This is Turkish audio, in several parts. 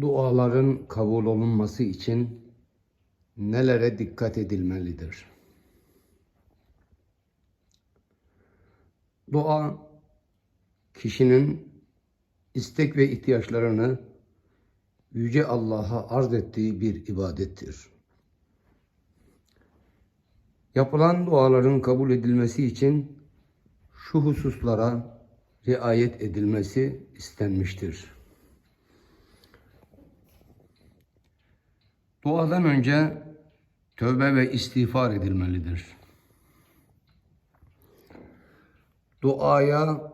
Duaların kabul olunması için nelere dikkat edilmelidir? Dua kişinin istek ve ihtiyaçlarını yüce Allah'a arz ettiği bir ibadettir. Yapılan duaların kabul edilmesi için şu hususlara riayet edilmesi istenmiştir. Duadan önce tövbe ve istiğfar edilmelidir. Duaya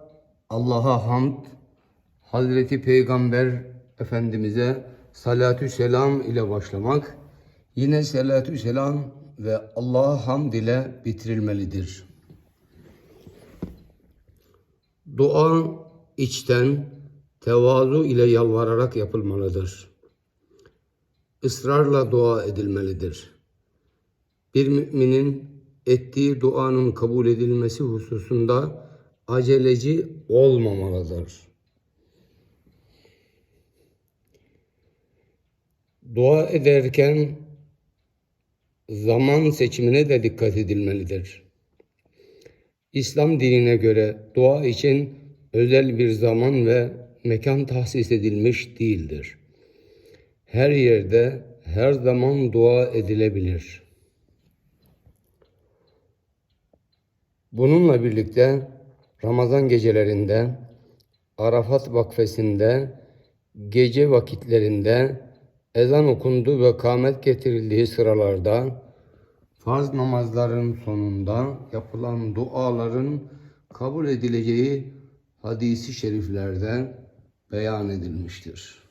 Allah'a hamd, Hazreti Peygamber Efendimiz'e salatü selam ile başlamak, yine salatü selam ve Allah'a hamd ile bitirilmelidir. Dua içten, tevazu ile yalvararak yapılmalıdır. Israrla dua edilmelidir. Bir müminin ettiği duanın kabul edilmesi hususunda aceleci olmamalıdır. Dua ederken zaman seçimine de dikkat edilmelidir. İslam dinine göre dua için özel bir zaman ve mekan tahsis edilmiş değildir. Her yerde, her zaman dua edilebilir. Bununla birlikte Ramazan gecelerinde, Arafat vakfesinde, gece vakitlerinde ezan okundu ve kâmet getirildiği sıralarda farz namazların sonunda yapılan duaların kabul edileceği hadisi şeriflerde beyan edilmiştir.